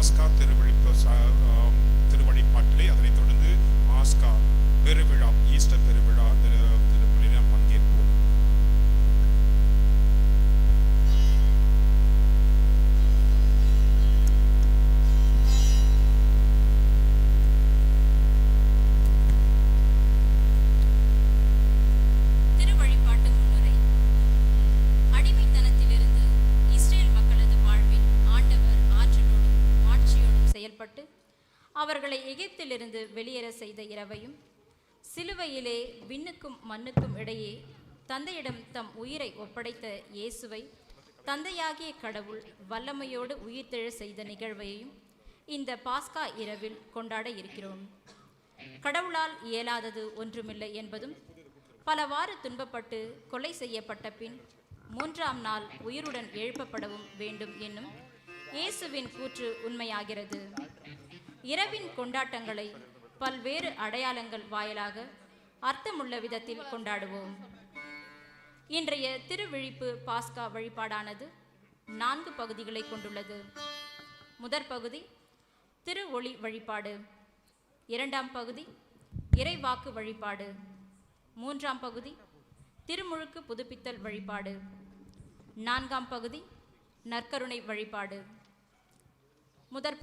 பாஸ்கா திருவிழிப்பு அவர்களை எகிப்திலிருந்து வெளியேற செய்த இரவையும் சிலுவையிலே விண்ணுக்கும் மண்ணுக்கும் இடையே தந்தையிடம் தம் உயிரை ஒப்படைத்த இயேசுவை தந்தையாகிய கடவுள் வல்லமையோடு உயிர்த்தெழ செய்த நிகழ்வையும் இந்த பாஸ்கா இரவில் கொண்டாட இருக்கிறோம். கடவுளால் இயலாதது ஒன்றுமில்லை என்பதும் பலவாறு துன்பப்பட்டு கொலை செய்யப்பட்ட பின் மூன்றாம் நாள் உயிருடன் எழுப்பப்படவும் வேண்டும் என்னும் இயேசுவின் கூற்று உண்மையாகிறது. இரவின் கொண்டாட்டங்களை பல்வேறு அடையாளங்கள் வாயிலாக அர்த்தமுள்ள விதத்தில் கொண்டாடுவோம். இன்றைய திருவிழிப்பு பாஸ்கா வழிபாடானது நான்கு பகுதிகளை கொண்டுள்ளது. முதற் பகுதி திரு ஒளி வழிபாடு. இரண்டாம் பகுதி இறைவாக்கு வழிபாடு. மூன்றாம் பகுதி திருமுழுக்கு புதுப்பித்தல் வழிபாடு. நான்காம் பகுதி நற்கருணை வழிபாடு. முதற்